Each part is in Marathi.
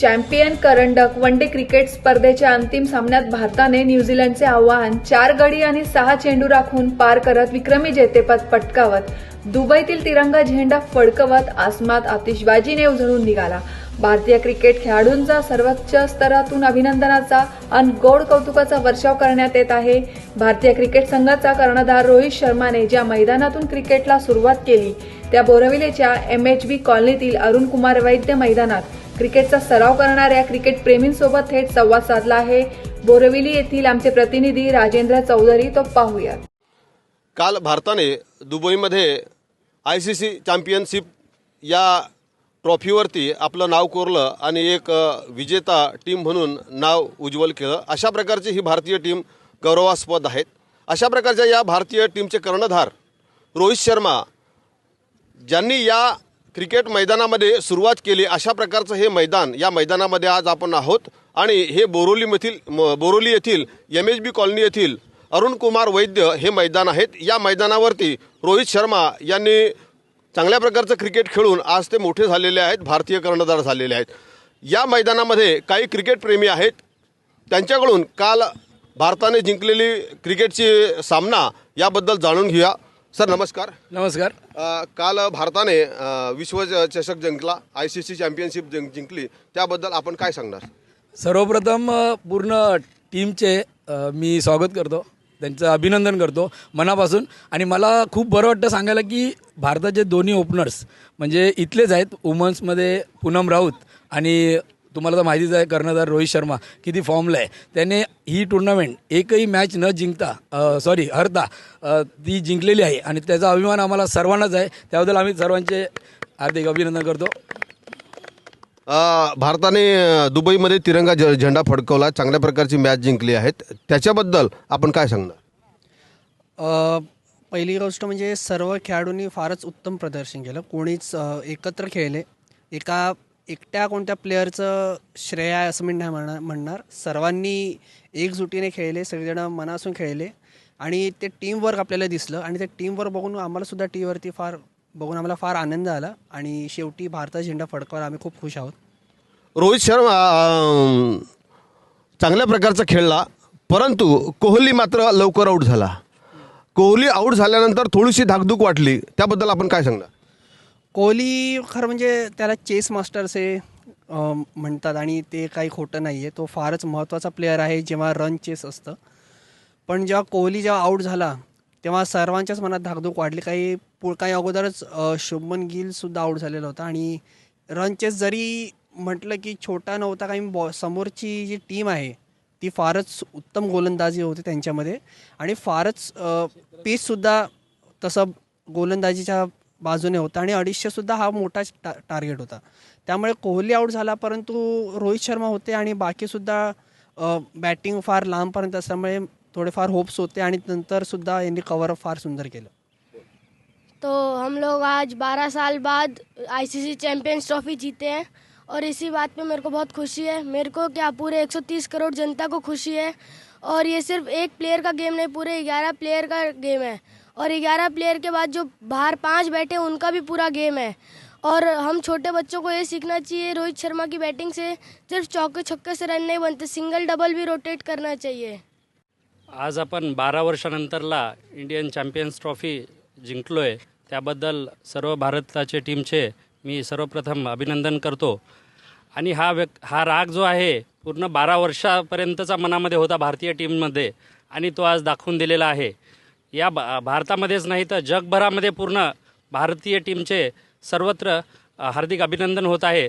चॅम्पियन करंडक वन डे क्रिकेट स्पर्धेच्या अंतिम सामन्यात भारताने न्यूझीलंडचे आव्हान चार गडी आणि सहा चेंडू राखून पार करत विक्रमी जेतेपद पटकावत. दुबईतील तिरंगा झेंडा फडकवत आसमात आतिषबाजीने उजळून निघाला. भारतीय क्रिकेट खेळाडूंचा सर्वोच्च स्तरातून अभिनंदनाचा आणि गोड कौतुकाचा वर्षाव करण्यात येत आहे. भारतीय क्रिकेट संघाचा कर्णधार रोहित शर्माने ज्या मैदानातून क्रिकेटला सुरुवात केली त्या बोरविलेच्या एम एच बी कॉलनीतील अरुण कुमार वैद्य मैदानात. क्रिकेटचा सराव करणाऱ्या क्रिकेट प्रेमींसोबत थेट संवाद साधला आहे. बोरविली येथील आमचे प्रतिनिधी राजेंद्र चौधरी तो पाहूया काल भारताने दुबईमध्ये आय सी सी चॅम्पियनशिप या ट्रॉफीवरती आपलं नाव कोरलं आणि एक विजेता टीम म्हणून नाव उज्ज्वल केलं. अशा प्रकारची ही भारतीय टीम गौरवास्पद आहेत. अशा प्रकारच्या या भारतीय टीमचे कर्णधार रोहित शर्मा ज्यांनी या क्रिकेट मैदानामध्ये सुरुवात केली. अशा प्रकारचं हे मैदान या मैदानामध्ये आज आपण आहोत. आणि हे बोरोलीमधील म- बोरोली येथील एम एच बी कॉलनी येथील अरुण कुमार वैद्य हे मैदान आहेत. या मैदानावरती रोहित शर्मा यांनी चांगल्या प्रकारचं क्रिकेट खेळून आज ते मोठे झालेले आहेत भारतीय कर्णधार झालेले आहेत. या मैदानामध्ये काही क्रिकेटप्रेमी आहेत. त्यांच्याकडून काल भारताने जिंकलेली क्रिकेटची सामना याबद्दल जाणून घेऊया. सर नमस्कार. नमस्कार. अ, काल भारताने अ, विश्व चषक जिंकला आय सी सी चॅम्पियनशिप जिंक जिंकली. त्याबद्दल आपण काय सांगणार? सर्वप्रथम अ, पूर्ण टीमचे अ, मी स्वागत करतो. त्यांचं अभिनंदन करतो मनापासून. आणि मला खूप बरं वाटतं सांगायला की भारताचे दोन्ही ओपनर्स म्हणजे इथलेच आहेत वुमन्समध्ये पूनम राऊत आणि तुम्हाला तर माहितीच आहे कर्णधार रोहित शर्मा किती फॉर्मला आहे. त्याने ही टुर्नामेंट एकही मॅच न जिंकता सॉरी हरता ती जिंकलेली आहे. आणि त्याचा अभिमान आम्हाला सर्वांनाच आहे. त्याबद्दल आम्ही सर्वांचे हार्दिक अभिनंदन करतो. भारताने दुबईमध्ये तिरंगा झ- झेंडा फडकवला. चांगल्या प्रकारची मॅच जिंकली आहेत. त्याच्याबद्दल आपण काय सांगणार? पहिली गोष्ट म्हणजे सर्व खेळाडूंनी फारच उत्तम प्रदर्शन केलं. कोणीच एकत्र खेळले. एका एकट्या कोणत्या प्लेअरचं श्रेय आहे असं मी नाही म्हणणार म्हणणार. सर्वांनी एकजुटीने खेळले सगळेजण मनासून खेळले. आणि ते टीमवर्क आपल्याला दिसलं. आणि ते टीमवर्क बघून आम्हालासुद्धा टीवरती फार बघून आम्हाला फार आनंद आला. आणि शेवटी भारताचा झेंडा फडकावर आम्ही खूप खुश आहोत. रोहित शर्मा चांगल्या प्रकारचा खेळला. परंतु कोहली मात्र लवकर आऊट झाला. कोहली आऊट झाल्यानंतर थोडीशी धाकधूक वाटली. त्याबद्दल आपण काय सांगणार? कोहली खरं म्हणजे त्याला चेस मास्टर्स हे म्हणतात आणि ते काही खोटं नाही आहे तो फारच महत्त्वाचा प्लेअर आहे जेव्हा रन चेस असतं. पण जेव्हा कोहली जेव्हा आऊट झाला तेव्हा सर्वांच्याच मनात धाकधूक वाढली. काही पु काही अगोदरच शुभमन गिलसुद्धा आऊट झालेला होता आणि रन चेस जरी म्हटलं की छोटा नव्हता काही बॉ समोरची जी टीम आहे ती फारच उत्तम गोलंदाजी होती त्यांच्यामध्ये. आणि फारच पीचसुद्धा तसं गोलंदाजीच्या बाजूने होता आणि अडीचशेसुद्धा हा मोठा टा टार्गेट होता. त्यामुळे कोहली आऊट झाला परंतु रोहित शर्मा होते आणि बाकीसुद्धा बॅटिंग फार लांबपर्यंत असल्यामुळे थोडेफार होप्स होते आणि नंतरसुद्धा यांनी कवर फार सुंदर केलं. तो हम लोग आज 12 साल बाद आईसीसी चैंपियंस ट्रॉफी जीते हैं और इसी बात पे मेरे को बहुत खुशी है। मेरे को क्या पूरे 130 करोड़ जनता को खुशी है और ये सिर्फ एक प्लेयर का गेम नहीं पूरे 11 प्लेयर का गेम है। और 11 प्लेयर के बाद जो बाहर पांच बैठे हैं, उनका भी पूरा गेम है। और हम छोटे बच्चों को ये सीखना चाहिए रोहित शर्मा की बैटिंग से सिर्फ चौके छक्के से रन नहीं बनते सिंगल डबल भी रोटेट करना चाहिए। आज आपण बारा वर्षानंतरला इंडियन चॅम्पियन्स ट्रॉफी जिंकलो आहे त्याबद्दल सर्व भारताचे टीमचे मी सर्वप्रथम अभिनंदन करतो. आणि हा व्यक् हा राग जो आहे पूर्ण बारा वर्षापर्यंतचा मनामध्ये होता भारतीय टीममध्ये आणि तो आज दाखवून दिलेला आहे. या भा भारतामध्येच नाही तर जगभरामध्ये पूर्ण भारतीय टीमचे सर्वत्र हार्दिक अभिनंदन होत आहे.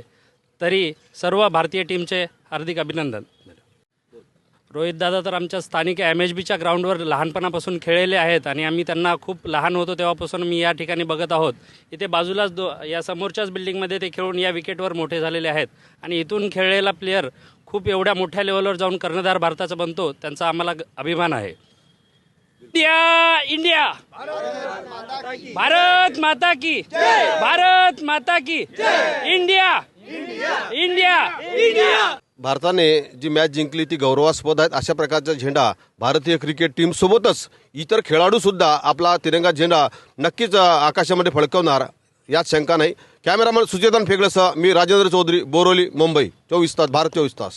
तरी सर्व भारतीय टीमचे हार्दिक अभिनंदन. रोहित दादा तर आमच्या स्थानिक एम एच बीच्या ग्राउंडवर लहानपणापासून खेळलेले आहेत आणि आम्ही त्यांना खूप लहान होतो तेव्हापासून मी या ठिकाणी बघत आहोत. इथे बाजूलाच दो या समोरच्याच बिल्डिंगमध्ये ते खेळून या विकेटवर मोठे झालेले आहेत. आणि इथून खेळलेला प्लेयर खूप एवढ्या मोठ्या लेवलवर जाऊन कर्णधार भारताचा बनतो त्यांचा आम्हाला अभिमान आहे. India India. भारत माता की. भारत माता की. इंडिया. इंडिया. भारताने जी मॅच जिंकली ती गौरवास्पद आहेत. अशा प्रकारचा झेंडा भारतीय क्रिकेट टीमसोबतच इतर खेळाडूसुद्धा आपला तिरंगा झेंडा नक्कीच आकाशामध्ये फडकवणार यात शंका नाही. कॅमेरामन सुचेतन फेगळेसह मी राजेंद्र चौधरी बोरोली मुंबई. चोवीस तास भारत चोवीस तास.